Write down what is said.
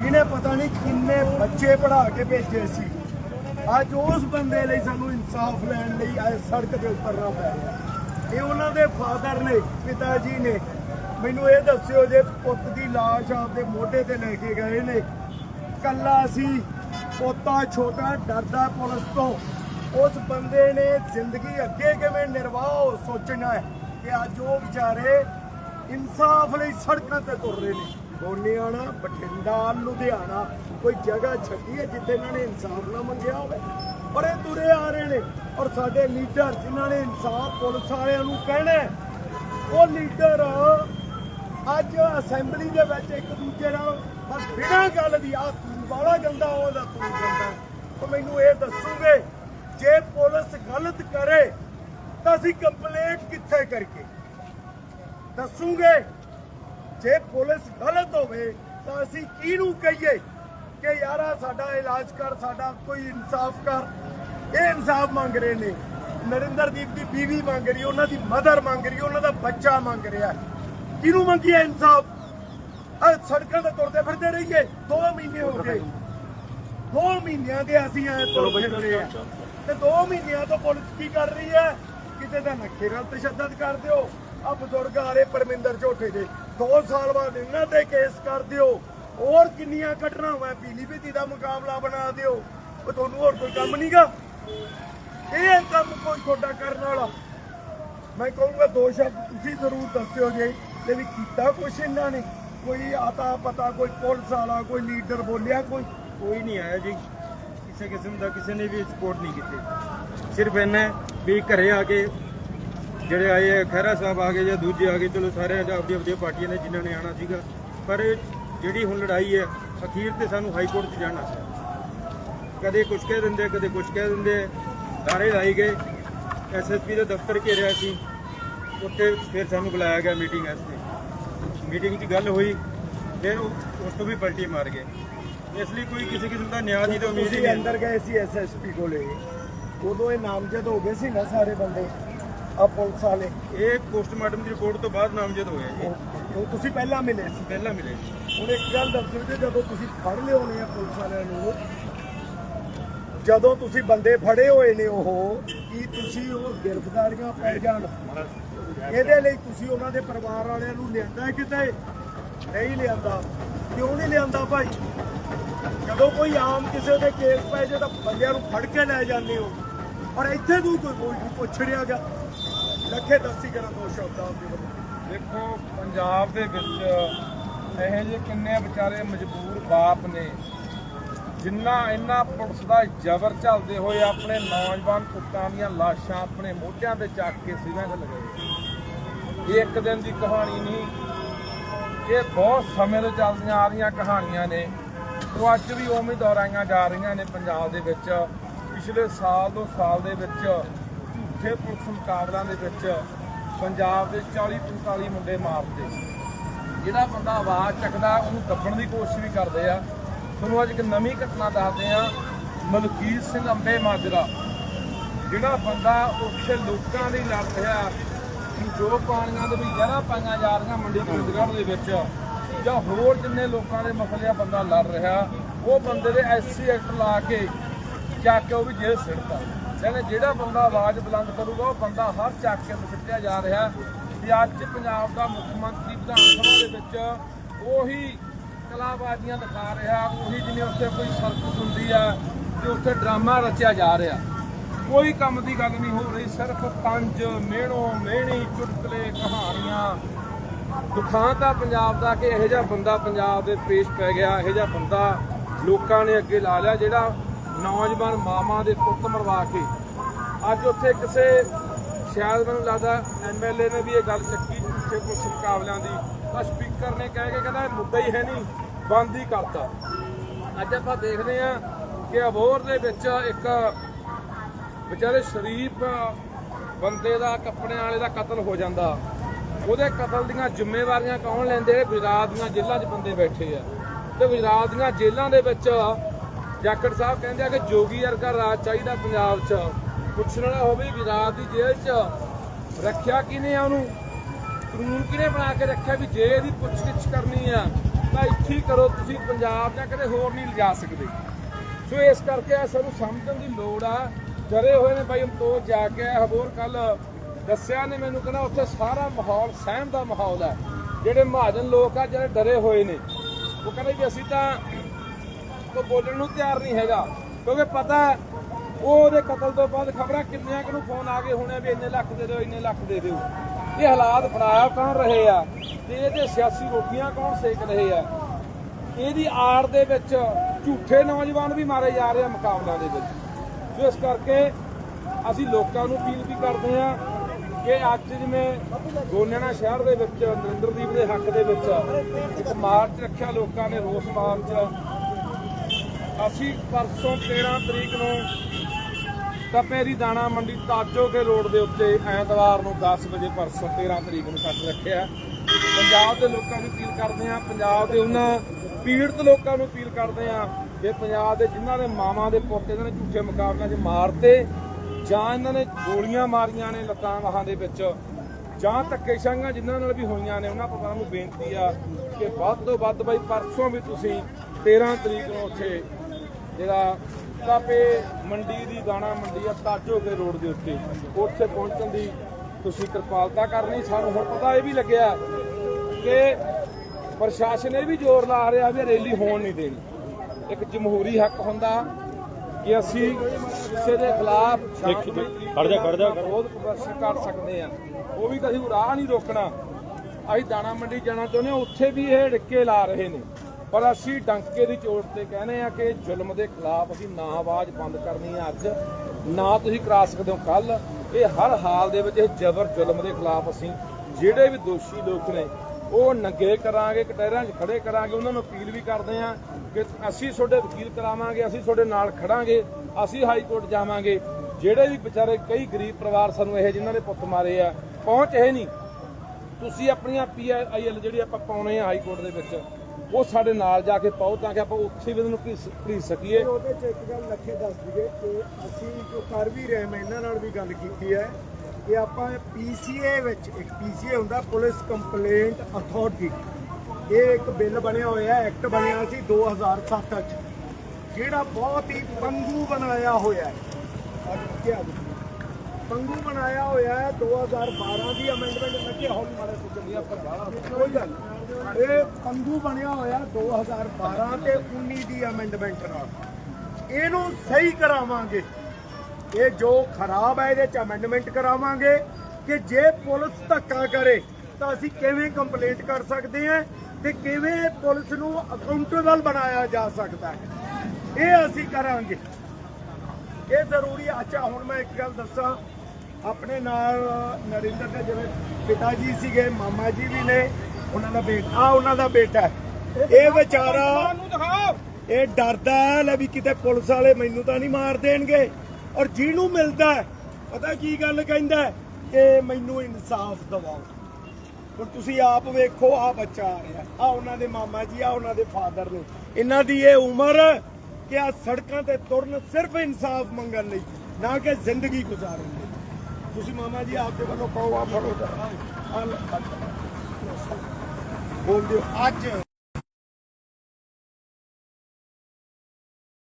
ਜਿਹਨੇ ਪਤਾ ਨਹੀਂ ਕਿੰਨੇ ਬੱਚੇ ਪੜਾ ਕੇ ਭੇਜੇ ਸੀ। ਅੱਜ ਉਸ ਬੰਦੇ ਲਈ ਸਾਨੂੰ ਇਨਸਾਫ ਲੈਣ ਲਈ ਅੱਜ ਸੜਕ ਤੇ ਉਤਰਨਾ ਪੈ ਰਿਹਾ। ਇਹ ਉਹਨਾਂ ਦੇ ਫਾਦਰ ਨੇ, ਪਿਤਾ ਜੀ ਨੇ। ਮੈਨੂੰ ਇਹ ਦੱਸਿਓ ਜੇ ਪੁੱਤ ਦੀ ਲਾਸ਼ ਆਪਦੇ ਮੋਢੇ ਤੇ ਲੈ ਕੇ ਗਏ ਨੇ। ਕੱਲਾ ਸੀ, ਪੋਤਾ ਛੋਟਾ ਡਰਦਾ ਪੁਲਿਸ ਤੋਂ। ਉਸ ਬੰਦੇ ਨੇ ਜ਼ਿੰਦਗੀ ਅੱਗੇ ਕਿਵੇਂ ਨਿਰਵਾਹ ਸੋਚਣਾ ਹੈ ਕਿ ਅੱਜ ਉਹ ਵਿਚਾਰੇ ਇਨਸਾਫ ਲਈ ਸੜਕਾਂ ਤੇ ਤੁਰ ਰਹੇ ਨੇ। ਗੋਨਿਆਣਾ, ਬਠਿੰਡਾ, ਲੁਧਿਆਣਾ, ਕੋਈ ਜਗ੍ਹਾ ਛੱਡੀ ਹੈ ਜਿੱਥੇ ਇਹਨਾਂ ਨੇ ਇਨਸਾਫ ਨਾ ਮੰਗਿਆ ਹੋਵੇ? ਔਰ ਇਹ ਤੁਰੇ ਆ ਰਹੇ ਨੇ ਔਰ ਸਾਡੇ ਲੀਡਰ ਜਿਨ੍ਹਾਂ ਨੇ ਇਨਸਾਫ ਪੁਲਿਸ ਵਾਲਿਆਂ ਨੂੰ ਕਹਿਣਾ ਉਹ ਲੀਡਰ ਅੱਜ ਅਸੈਂਬਲੀ ਦੇ ਵਿੱਚ ਇੱਕ ਦੂਜੇ ਨਾਲ ਬਸ ਬਿਨਾਂ ਗੱਲ ਦੀ ਆ ਤੂੰ ਗੰਦਾ ਉਹਦਾ ਤੂੰ ਗੰਦਾ ਉਹ ਮੈਨੂੰ ਇਹ ਦੱਸੂਗੇ, ਜੇ ਪੁਲਿਸ ਗਲਤ ਕਰੇ ਤਾਂ ਅਸੀਂ ਕੰਪਲੇਂਟ ਕਿੱਥੇ ਕਰਕੇ? ਦੱਸੂਗੇ? ਜੇ ਪੁਲਿਸ ਗਲਤ ਹੋਵੇ ਤਾਂ ਅਸੀਂ ਕਿਹਨੂੰ ਕਹੀਏ ਕਿ ਯਾਰਾ ਸਾਡਾ ਇਲਾਜ ਕਰ ਸਾਡਾ ਕੋਈ ਇਨਸਾਫ ਕਰ? ਇਹ ਇਨਸਾਫ ਮੰਗ ਰਹੇ ਨੇ। ਨਰਿੰਦਰਦੀਪ ਦੀ ਬੀਵੀ ਮੰਗ ਰਹੀ ਉਹਨਾਂ ਦੀ ਮਦਰ ਮੰਗ ਰਹੀ ਉਹਨਾਂ ਦਾ ਬੱਚਾ ਮੰਗ ਰਿਹਾ। ਕਿਹਨੂੰ ਮੰਗੀਏ ਇਨਸਾਫ? ਆ ਸੜਕਾਂ ਤੇ ਤੁਰਦੇ ਫਿਰਦੇ ਰਹੀਏ। 2 ਮਹੀਨੇ ਹੋ ਗਏ। 2 ਮਹੀਨਿਆਂ ਦੇ ਅਸੀਂ ਐ ਤੁਰ ਫਿਰਦੇ ਆ ਤੇ 2 ਮਹੀਨਿਆਂ ਤੋਂ ਪੁਲਿਸ ਕੀ ਕਰ ਰਹੀ ਹੈ? ਕਿਤੇ ਤਾਂ ਨੱਖੇ ਨਾਲ ਤਸ਼ੱਦਦ ਕਰ ਦਿਓ। ਆ ਬਜ਼ੁਰਗ ਆ ਰਹੇ ਪਰਮਿੰਦਰ ਝੋਟੇ ਦੇ। 2 ਸਾਲ ਬਾਅਦ ਇਹਨਾਂ ਤੇ ਕੇਸ ਕਰ ਦਿਓ। ਹੋਰ ਕਿੰਨੀਆਂ ਘਟਨਾਵਾਂ ਪੀਲੀਭੀਤੀ ਦਾ ਮੁਕਾਬਲਾ ਬਣਾ ਦਿਓ। ਉਹ ਤੁਹਾਨੂੰ ਹੋਰ ਕੋਈ ਕੰਮ ਨਹੀਂਗਾ ਇਹ ਕੰਮ ਕੋਈ ਤੁਹਾਡਾ ਕਰਨ ਵਾਲਾ। ਮੈਂ ਕਹੂੰਗਾ ਦੋ ਸ਼ਬਦ ਤੁਸੀਂ ਜ਼ਰੂਰ ਦੱਸਿਓ ਜੇ, ਤੇ ਵੀ ਕੀਤਾ ਕੁਛ ਇਹਨਾਂ ਨੇ? ਕੋਈ ਆਤਾ ਪਤਾ, ਕੋਈ ਪੁਲਿਸ ਵਾਲਾ, ਕੋਈ ਲੀਡਰ ਬੋਲਿਆ ਕੋਈ? ਕੋਈ ਨਹੀਂ ਆਇਆ ਜੀ। ਕਿਸੇ ਕਿਸਮ ਦਾ ਕਿਸੇ ਨੇ ਵੀ ਸਪੋਰਟ ਨਹੀਂ ਕੀਤੀ। ਸਿਰਫ ਇਹਨਾਂ ਵੀ ਘਰੇ ਆ ਕੇ ਜਿਹੜੇ ਆਏ ਖਹਿਰਾ ਸਾਹਿਬ ਆ ਗਏ ਜਾਂ ਦੂਜੇ ਆ ਗਏ, ਚਲੋ ਸਾਰੇ ਆਪਦੀ ਆਪਦੀ ਪਾਰਟੀਆਂ ਨੇ ਜਿਨ੍ਹਾਂ ਨੇ ਆਣਾ ਸੀਗਾ। ਪਰ ਜਿਹੜੀ ਹੁਣ ਲੜਾਈ ਹੈ, ਅਖੀਰ ਤੇ ਸਾਨੂੰ ਹਾਈ ਕੋਰਟ 'ਚ ਜਾਣਾ ਕਦੇ ਕੁਝ ਕਹਿ ਦਿੰਦੇ, ਕਦੇ ਕੁਝ ਕਹਿ ਦਿੰਦੇ ਸਾਰੇ ਲਾਈ ਗਏ। ਐਸਐਸਪੀ ਦੇ ਦਫ਼ਤਰ ਘੇਰਿਆ ਸੀ। ਉੱਥੇ ਫਿਰ ਸਾਨੂੰ ਬੁਲਾਇਆ ਗਿਆ ਮੀਟਿੰਗ ਵਾਸਤੇ। ਮੀਟਿੰਗ 'ਚ ਗੱਲ ਹੋਈ, ਫਿਰ ਉਸ ਤੋਂ ਵੀ ਪਲਟੀ ਮਾਰ ਗਏ। ਇਸ ਲਈ ਕੋਈ ਕਿਸੇ ਕਿਸਮ ਦਾ ਨਿਆਂ ਦੀ ਤਾਂ ਉਮੀਦ ਹੀ ਨਹੀਂ ਅੰਦਰ ਗਏ ਸੀ ਐਸਐਸਪੀ ਕੋਲੇ। ਉਦੋਂ ਇਹ ਨਾਮਜ਼ਦ ਹੋ ਗਏ ਸੀ ਨਾ ਸਾਰੇ ਬੰਦੇ? ਆ ਪੁਲਿਸ ਵਾਲੇ। ਇਹ ਪੋਸਟਮਾਰਟਮ ਦੀ ਰਿਪੋਰਟ ਤੋਂ ਬਾਅਦ ਨਾਮਜ਼ਦ ਹੋਇਆ ਜੀ। ਉਹ- ਤੁਸੀਂ ਪਹਿਲਾਂ ਮਿਲੇ ਸੀ। ਪਹਿਲਾਂ ਮਿਲੇ ਜੀ। ਹੁਣ ਇੱਕ ਗੱਲ ਦੱਸੋ ਕਿ ਜਦੋਂ ਤੁਸੀਂ ਫੜ ਲਿਆਉਣੇ ਆ ਪੁਲਿਸ ਵਾਲਿਆਂ ਨੂੰ ਜਦੋਂ ਤੁਸੀਂ ਬੰਦੇ ਫੜੇ ਹੋਏ ਨੇ ਉਹ ਕੀ ਤੁਸੀਂ ਉਹ ਗ੍ਰਿਫਤਾਰੀਆਂ ਪੈ ਜਾਣ? ਇਹਦੇ ਲਈ ਤੁਸੀਂ ਉਹਨਾਂ ਦੇ ਪਰਿਵਾਰ ਵਾਲਿਆਂ ਨੂੰ ਲਿਆਂਦਾ ਕਿਤੇ? ਨਹੀਂ ਲਿਆਂਦਾ। ਕਿਉਂ ਨਹੀਂ ਲਿਆਂਦਾ ਭਾਈ? ਜਦੋਂ ਕੋਈ ਆਮ ਕਿਸੇ ਦੇ ਕੇਸ ਪੈ ਜੇ ਤਾਂ ਬੰਦਿਆਂ ਨੂੰ ਫੜ ਕੇ ਲੈ ਜਾਂਦੇ ਹੋ। ਔਰ ਇੱਥੇ ਤੂੰ ਕੋਈ ਕੋਈ ਪੁੱਛ ਰਿਹਾ ਗਾ। ਲੱਖੇ ਦੱਸੀ ਕਰਾਂ ਦੋ ਸ਼ਬਦਾਂ ਦੇ ਵੱਲੋਂ ਦੇਖੋ, ਪੰਜਾਬ ਦੇ ਵਿੱਚ ਇਹੋ ਜਿਹੇ ਕਿੰਨੇ ਵਿਚਾਰੇ ਮਜਬੂਰ ਬਾਪ ਨੇ, ਜਿੰਨਾ ਇਹਨਾਂ ਪੁਲਿਸ ਦਾ ਜ਼ਬਰ ਝੱਲਦੇ ਹੋਏ ਆਪਣੇ ਨੌਜਵਾਨ ਪੁੱਤਾਂ ਦੀਆਂ ਲਾਸ਼ਾਂ ਆਪਣੇ ਮੋਢਿਆਂ ਤੇ ਚੱਕ ਕੇ ਸਿਰਾਂ 'ਤੇ ਲਗਾਏ ਇਹ ਇੱਕ ਦਿਨ ਦੀ ਕਹਾਣੀ ਨਹੀਂ, ਇਹ ਬਹੁਤ ਸਮੇਂ ਤੋਂ ਚੱਲਦੀਆਂ ਆ ਰਹੀਆਂ ਕਹਾਣੀਆਂ ਨੇ। ਉਹ ਅੱਜ ਵੀ ਉਵੇਂ ਦੁਹਰਾਈਆਂ ਜਾ ਰਹੀਆਂ ਨੇ ਪੰਜਾਬ ਦੇ ਵਿੱਚ। ਪਿਛਲੇ ਸਾਲ ਦੋ ਸਾਲ ਦੇ ਵਿੱਚ ਝੂਠੇ ਪੁਲਿਸ ਮੁਕਾਬਲਿਆਂ ਦੇ ਵਿੱਚ ਪੰਜਾਬ ਦੇ 40 45 ਮੁੰਡੇ ਮਾਰਦੇ ਜਿਹੜਾ ਬੰਦਾ ਆਵਾਜ਼ ਚੱਕਦਾ, ਉਹਨੂੰ ਦੱਬਣ ਦੀ ਕੋਸ਼ਿਸ਼ ਵੀ ਕਰਦੇ ਆ। ਤੁਹਾਨੂੰ ਅੱਜ ਇੱਕ ਨਵੀਂ ਘਟਨਾ ਦੱਸਦੇ ਆ, ਮਲਕੀਤ ਸਿੰਘ ਅੰਬੇ ਮਾਜਰਾ ਜਿਹੜਾ ਬੰਦਾ ਉੱਥੇ ਲੋਕਾਂ ਦੀ ਲੜ ਰਿਹਾ, ਜੋ ਪਾਣੀਆਂ ਦੇ ਵੀ ਜ਼ਹਿਰਾਂ ਪਾਈਆਂ ਜਾ ਰਹੀਆਂ ਮੰਡੀ ਗੋਬਿੰਦਗੜ੍ਹ ਦੇ ਵਿੱਚ, ਜਾਂ ਹੋਰ ਜਿੰਨੇ ਲੋਕਾਂ ਦੇ ਮਸਲੇ ਆ, ਬੰਦਾ ਲੜ ਰਿਹਾ। ਉਹ ਬੰਦੇ ਦੇ ਐਸਸੀ ਐਕਟ ਲਾ ਕੇ ਚੱਕ ਕੇ ਉਹ ਵੀ ਜੇਲ੍ਹ ਸਿੱਟਦਾ ਕਹਿੰਦੇ ਜਿਹੜਾ ਬੰਦਾ ਆਵਾਜ਼ ਬੁਲੰਦ ਕਰੂਗਾ, ਉਹ ਬੰਦਾ ਹਰ ਚੱਕ ਕੇ ਸਿੱਟਿਆ ਜਾ ਰਿਹਾ। ਵੀ ਅੱਜ ਪੰਜਾਬ ਦਾ ਮੁੱਖ ਮੰਤਰੀ ਵਿਧਾਨ ਸਭਾ ਦੇ ਵਿੱਚ ਉਹੀ ਕਲਾਬਾਜ਼ੀਆਂ ਦਿਖਾ ਰਿਹਾ, ਉਹੀ ਜਿਵੇਂ ਉੱਥੇ ਕੋਈ ਸਰਕਸ ਹੁੰਦੀ ਆ, ਤੇ ਉੱਥੇ ਡਰਾਮਾ ਰਚਿਆ ਜਾ ਰਿਹਾ। ਕੋਈ ਕੰਮ ਦੀ ਗੱਲ ਨਹੀਂ ਹੋ ਰਹੀ, ਸਿਰਫ ਪੰਜ ਮਿਹਣੋ ਮਿਹਣੀ ਚੁਟਕਲੇ ਕਹਾਣੀਆਂ। ਦੁਖਾਂ ਤਾਂ ਪੰਜਾਬ ਦਾ ਕਿ ਇਹੋ ਜਿਹਾ ਬੰਦਾ ਪੰਜਾਬ ਦੇ ਪੇਸ਼ ਪੈ ਗਿਆ, ਇਹੋ ਜਿਹਾ ਬੰਦਾ ਲੋਕਾਂ ਨੇ ਅੱਗੇ ਲਾ ਲਿਆ ਜਿਹੜਾ ਨੌਜਵਾਨ ਮਾਮਾ ਦੇ ਪੁੱਤ ਮਰਵਾ ਕੇ ਅੱਜ ਉੱਥੇ ਕਿਸੇ ਸ਼ਾਇਦ ਮੈਨੂੰ ਲੱਗਦਾ ਐਮਐਲਏ ਨੇ ਵੀ ਇਹ ਗੱਲ ਚੱਕੀ ਝੂਠੇ ਪੁਲਿਸ ਮੁਕਾਬਲਿਆਂ ਦੀ, ਤਾਂ ਸਪੀਕਰ ਨੇ ਕਹਿ ਕੇ ਕਹਿੰਦਾ ਇਹ ਮੁੱਦਾ ਹੀ ਹੈ ਨਹੀਂ, ਬੰਦ ਹੀ ਕਰਤਾ। ਅੱਜ ਆਪਾਂ ਦੇਖਦੇ ਹਾਂ ਕਿ ਅਬੋਰ ਦੇ ਵਿੱਚ ਇੱਕ ਵਿਚਾਰੇ ਸ਼ਰੀਫ ਬੰਦੇ ਦਾ, ਕੱਪੜਿਆਂ ਵਾਲੇ ਦਾ ਕਤਲ ਹੋ ਜਾਂਦਾ। ਉਹਦੇ ਕਤਲ ਦੀਆਂ ਜ਼ਿੰਮੇਵਾਰੀਆਂ ਕੌਣ ਲੈਂਦੇ? ਗੁਜਰਾਤ ਦੀਆਂ ਜੇਲ੍ਹਾਂ 'ਚ ਬੰਦੇ ਬੈਠੇ ਆ। ਤੇ ਗੁਜਰਾਤ ਦੀਆਂ ਜੇਲ੍ਹਾਂ ਦੇ ਵਿੱਚ ਜਾਖੜ ਸਾਹਿਬ ਕਹਿੰਦੇ ਆ ਕਿ ਜੋਗੀ ਵਰਗਾ ਰਾਜ ਚਾਹੀਦਾ ਪੰਜਾਬ 'ਚ। ਪੁੱਛਣ ਵਾਲਾ ਹੋਵੇ ਗੁਜਰਾਤ ਦੀ ਜੇਲ੍ਹ 'ਚ ਰੱਖਿਆ ਕਿਨੇ ਆ ਉਹਨੂੰ? ਕਾਨੂੰਨ ਕਿਨੇ ਬਣਾ ਕੇ ਰੱਖਿਆ ਵੀ ਜੇ ਇਹਦੀ ਪੁੱਛਗਿੱਛ ਕਰਨੀ ਆ, ਤਾਂ ਇੱਥੇ ਕਰੋ, ਤੁਸੀਂ ਪੰਜਾਬ ਜਾਂ ਕਦੇ ਹੋਰ ਨਹੀਂ ਲਿਜਾ ਸਕਦੇ। ਸੋ ਇਸ ਕਰਕੇ ਇਹ ਸਾਨੂੰ ਸਮਝਣ ਦੀ ਲੋੜ ਆ। ਡਰੇ ਹੋਏ ਨੇ ਬਾਈ ਅਮਤੋਜ ਜਾ ਕੇ ਆਇਆ ਹਬੋਰ ਕੱਲ ਦੱਸਿਆ ਨੇ ਮੈਨੂੰ, ਕਹਿੰਦਾ ਉੱਥੇ ਸਾਰਾ ਮਾਹੌਲ ਸਹਿਮ ਦਾ ਮਾਹੌਲ ਹੈ ਜਿਹੜੇ ਮਹਾਜਨ ਲੋਕ ਆ, ਜਿਹੜੇ ਡਰੇ ਹੋਏ ਨੇ, ਉਹ ਕਹਿੰਦੇ ਵੀ ਅਸੀਂ ਤਾਂ ਕੋ ਬੋਲਣ ਨੂੰ ਤਿਆਰ ਨਹੀਂ ਹੈਗਾ। ਕਿਉਂਕਿ ਪਤਾ ਉਹ ਉਹਦੇ ਕਤਲ ਤੋਂ ਬਾਅਦ ਖਬਰਾਂ ਕਿੰਨਿਆਂ ਕੁ ਨੂੰ ਫੋਨ ਆ ਗਏ ਹੋਣੇ ਵੀ ਇੰਨੇ ਲੱਖ ਦੇ ਦਿਓ, ਇੰਨੇ ਲੱਖ ਦੇ ਦਿਓ। ਇਹ ਹਾਲਾਤ ਬਣਾਇਆ ਕੌਣ ਰਹੇ ਆ? ਤੇ ਇਹਦੇ ਸਿਆਸੀ ਰੋਟੀਆਂ ਕੌਣ ਸੇਕ ਰਹੇ ਆ? ਇਹਦੀ ਆੜ ਦੇ ਵਿੱਚ ਝੂਠੇ ਨੌਜਵਾਨ ਵੀ ਮਾਰੇ ਜਾ ਰਹੇ ਆ ਮੁਕਾਬਲਿਆਂ ਦੇ ਵਿੱਚ। ਇਸ ਕਰਕੇ ਅਸੀਂ ਲੋਕਾਂ ਨੂੰ ਅਪੀਲ ਵੀ ਕਰਦੇ ਆ ਕਿ ਅੱਜ ਜਿਵੇਂ ਗੋਨਿਆਣਾ ਸ਼ਹਿਰ ਦੇ ਵਿੱਚ, ਨਰਿੰਦਰਦੀਪ ਦੇ ਹੱਕ ਦੇ ਵਿੱਚ ਇੱਕ ਮਾਰਚ ਰੱਖਿਆ ਲੋਕਾਂ ਨੇ ਰੋਸ ਮਾਰਚ ਅਸੀਂ ਪਰਸੋਂ 13 ਤਰੀਕ ਨੂੰ ਤਪੇਰੀ ਦਾਣਾ ਮੰਡੀ ਤਾਜੋ ਕੇ ਰੋਡ ਦੇ ਉੱਤੇ ਐਤਵਾਰ ਨੂੰ 10 ਵਜੇ ਪਰਸੋਂ 13 ਤਰੀਕ ਨੂੰ ਕੱਟ ਰੱਖਿਆ। ਪੰਜਾਬ ਦੇ ਲੋਕਾਂ ਨੂੰ ਅਪੀਲ ਕਰਦੇ ਆ ਪੰਜਾਬ ਦੇ ਉਹਨਾਂ ਪੀੜਤ ਲੋਕਾਂ ਨੂੰ ਅਪੀਲ ਕਰਦੇ ਆ ਕਿ ਪੰਜਾਬ ਦੇ ਜਿਨ੍ਹਾਂ ਦੇ ਮਾਵਾਂ ਦੇ ਪੁੱਤ ਇਹਨਾਂ ਨੇ ਝੂਠੇ ਮੁਕਾਬਲਿਆਂ 'ਚ ਮਾਰਤੇ ਜਾਂ ਇਹਨਾਂ ਨੇ ਗੋਲੀਆਂ ਮਾਰੀਆਂ ਨੇ ਲੱਤਾਂ ਵਾਹਾਂ ਦੇ ਵਿੱਚ ਜਾਂ ਧੱਕੇਸ਼ਾਹੀਆਂ ਜਿਨ੍ਹਾਂ ਨਾਲ ਵੀ ਹੋਈਆਂ ਨੇ, ਉਹਨਾਂ ਪਰਿਵਾਰਾਂ ਨੂੰ ਬੇਨਤੀ ਆ ਕਿ ਵੱਧ ਤੋਂ ਵੱਧ ਬਈ ਪਰਸੋਂ ਵੀ ਤੁਸੀਂ 13 ਤਰੀਕ ਨੂੰ ਉੱਥੇ ਜਿਹੜਾ ਕਾਪੇ ਮੰਡੀ ਦੀ ਦਾਣਾ ਮੰਡੀ ਆ ਤਾਜੋ ਕੇ ਰੋਡ ਦੇ ਉੱਤੇ ਉੱਥੇ ਪਹੁੰਚਣ ਦੀ ਤੁਸੀਂ ਕਿਰਪਾਲਤਾ ਕਰਨੀ। ਸਾਨੂੰ ਹੁਣ ਪਤਾ ਇਹ ਵੀ ਲੱਗਿਆ ਕਿ ਪ੍ਰਸ਼ਾਸਨ ਇਹ ਵੀ ਜ਼ੋਰ ਲਾ ਰਿਹਾ ਵੀ ਰੈਲੀ ਹੋਣ ਨਹੀਂ ਦੇਣੀ। ਇੱਕ ਜਮਹੂਰੀ ਹੱਕ ਹੁੰਦਾ ਕਿ ਅਸੀਂ ਕਿਸੇ ਦੇ ਖਿਲਾਫ ਖੜ ਜਾ, ਖੜ ਜਾ। ਵਿਰੋਧ ਪ੍ਰਦਰਸ਼ਨ ਕਰ ਸਕਦੇ ਆ ਉਹ ਵੀ ਅਸੀਂ ਰਾਹ ਨਹੀਂ ਰੋਕਣਾ। ਅਸੀਂ ਦਾਣਾ ਮੰਡੀ ਜਾਣਾ ਚਾਹੁੰਦੇ ਹਾਂ ਉੱਥੇ ਵੀ ਇਹ ਡਿੱਕੇ ਲਾ ਰਹੇ ਨੇ। ਪਰ ਅਸੀਂ ਡੰਕੇ ਦੀ ਚੋਟ ਤੇ ਕਹਿੰਦੇ ਆ ਕਿ ਜ਼ੁਲਮ ਦੇ ਖਿਲਾਫ ਅਸੀਂ ਨਾ ਆਵਾਜ਼ ਬੰਦ ਕਰਨੀ ਹੈ ਅੱਜ, ਨਾ ਤੁਸੀਂ ਕਰਾ ਸਕਦੇ ਹੋ ਕੱਲ ਇਹ ਹਰ ਹਾਲ ਦੇ ਵਿੱਚ ਇਹ ਜ਼ਬਰ ਜ਼ੁਲਮ ਦੇ ਖਿਲਾਫ ਅਸੀਂ ਜਿਹੜੇ ਵੀ ਦੋਸ਼ੀ ਲੋਕ ਨੇ, ਉਹ ਨੰਗੇ ਕਰਾਂਗੇ ਕਟਹਿਰਿਆਂ 'ਚ ਖੜੇ ਕਰਾਂਗੇ, ਉਹਨਾਂ ਨੂੰ ਅਪੀਲ ਵੀ ਕਰਦੇ ਆ ਕਿ ਅਸੀਂ ਤੁਹਾਡੇ ਵਕੀਲ ਕਰਾਵਾਂਗੇ, ਅਸੀਂ ਤੁਹਾਡੇ ਨਾਲ ਖੜਾਂਗੇ, ਅਸੀਂ ਹਾਈ ਕੋਰਟ ਜਾਵਾਂਗੇ। ਜਿਹੜੇ ਵੀ ਵਿਚਾਰੇ ਕਈ ਗਰੀਬ ਪਰਿਵਾਰ ਸਾਨੂੰ ਇਹ ਜਿਨ੍ਹਾਂ ਦੇ ਪੁੱਤ ਮਾਰੇ ਆ, ਪਹੁੰਚ ਇਹ ਨਹੀਂ। ਤੁਸੀਂ ਆਪਣੀਆਂ ਪੀਆਈਐਲ ਜਿਹੜੀ ਆਪਾਂ ਪਾਉਣੇ ਆ ਹਾਈ ਕੋਰਟ ਦੇ ਵਿੱਚ ਉਹ ਸਾਡੇ ਨਾਲ ਜਾ ਕੇ ਪਾਓ ਤਾਂ ਕਿ ਆਪਾਂ ਉੱਥੇ ਵੀ ਉਹਨੂੰ ਖਰੀਦ ਸਕੀਏ। ਉਹਦੇ ਚ ਇੱਕ ਗੱਲ ਲੱਖੇ ਦੱਸ ਦਈਏ ਕਿ ਅਸੀਂ ਜੋ ਕਰ ਵੀ ਰਹੇ ਮੈਂ ਇਹਨਾਂ ਨਾਲ ਵੀ ਗੱਲ ਕੀਤੀ ਹੈ ਕਿ ਆਪਾਂ ਪੀਸੀਏ ਵਿੱਚ, ਇੱਕ ਪੀਸੀਏ ਹੁੰਦਾ ਪੁਲਿਸ ਕੰਪਲੇਂਟ ਅਥਾਰਟੀ। ਇਹ ਇੱਕ ਬਿੱਲ ਬਣਿਆ ਹੋਇਆ, ਐਕਟ ਬਣਿਆ ਸੀ 2007 ਚ, ਜਿਹੜਾ ਬਹੁਤ ਹੀ ਪੰਗੂ ਬਣਾਇਆ ਹੋਇਆ ਹੈ। ਪੰਗੂ ਬਣਾਇਆ ਹੋਇਆ ਹੈ 2012 ਦੀ ਅਮੈਂਡਮੈਂਟ ਲੱਗੇ ਹੌਲੀ ਮਾਰੇ ਸੁਝਿਆ ਪਰ ਕੋਈ ਗੱਲ ਇਹ ਪੰਗੂ ਬਣਿਆ ਹੋਇਆ 2012 ਤੇ 19 ਦੀ ਅਮੈਂਡਮੈਂਟ ਨਾਲ। ਇਹਨੂੰ ਸਹੀ ਕਰਾਵਾਂਗੇ। ਇਹ ਜੋ ਖਰਾਬ ਹੈ, ਇਹਦੇ ਚ ਅਮੈਂਡਮੈਂਟ ਕਰਾਵਾਂਗੇ ਕਿ ਜੇ ਪੁਲਿਸ ਧੱਕਾ ਕਰੇ, ਤਾਂ ਅਸੀਂ ਕਿਵੇਂ ਕੰਪਲੇਂਟ ਕਰ ਸਕਦੇ ਹਾਂ ਤੇ ਕਿਵੇਂ ਪੁਲਿਸ ਨੂੰ ਅਕਾਊਂਟੇਬਲ ਬਣਾਇਆ ਜਾ ਸਕਦਾ ਹੈ। ਇਹ ਅਸੀਂ ਕਰਾਂਗੇ। ਇਹ ਜ਼ਰੂਰੀ ਅੱਛਾ, ਹੁਣ ਮੈਂ ਇੱਕ ਗੱਲ ਦੱਸਾਂ। ਆਪਣੇ ਨਾਲ ਨਰਿੰਦਰ ਦੇ ਜਿਵੇਂ ਪਿਤਾ ਜੀ ਸੀਗੇ, ਮਾਮਾ ਜੀ ਵੀ ਨੇ। ਉਹਨਾਂ ਦਾ ਬੇਟਾ ਆ ਉਹਨਾਂ ਦਾ ਬੇਟਾ। ਇਹ ਵਿਚਾਰਾ ਇਹ ਡਰਦਾ ਲੈ ਵੀ ਕਿਤੇ ਪੁਲਿਸ ਵਾਲੇ ਮੈਨੂੰ ਤਾਂ ਨਹੀਂ ਮਾਰ ਦੇਣਗੇ। ਔਰ ਜਿਹਨੂੰ ਮਿਲਦਾ ਪਤਾ ਕੀ ਗੱਲ ਕਹਿੰਦਾ? ਕਿ ਮੈਨੂੰ ਇਨਸਾਫ ਦਿਵਾਓ। ਹੁਣ ਤੁਸੀਂ ਆਪ ਵੇਖੋ ਆ ਬੱਚਾ ਆ ਰਿਹਾ। ਆ ਉਹਨਾਂ ਦੇ ਮਾਮਾ ਜੀ ਆ ਉਹਨਾਂ ਦੇ ਫਾਦਰ ਨੇ। ਇਹਨਾਂ ਦੀ ਇਹ ਉਮਰ ਕਿ ਆ ਸੜਕਾਂ ਤੇ ਤੁਰਨ ਸਿਰਫ ਇਨਸਾਫ ਮੰਗਣ ਲਈ ਨਾ ਕਿ ਜ਼ਿੰਦਗੀ ਗੁਜ਼ਾਰਨ ਲਈ। ਤੁਸੀਂ ਮਾਮਾ ਜੀ ਆਪਦੇ ਵੱਲੋਂ ਕਹੋ ਆ ਫੜੋ। ਆ ਬੋਲ ਦਿਓ ਅੱਜ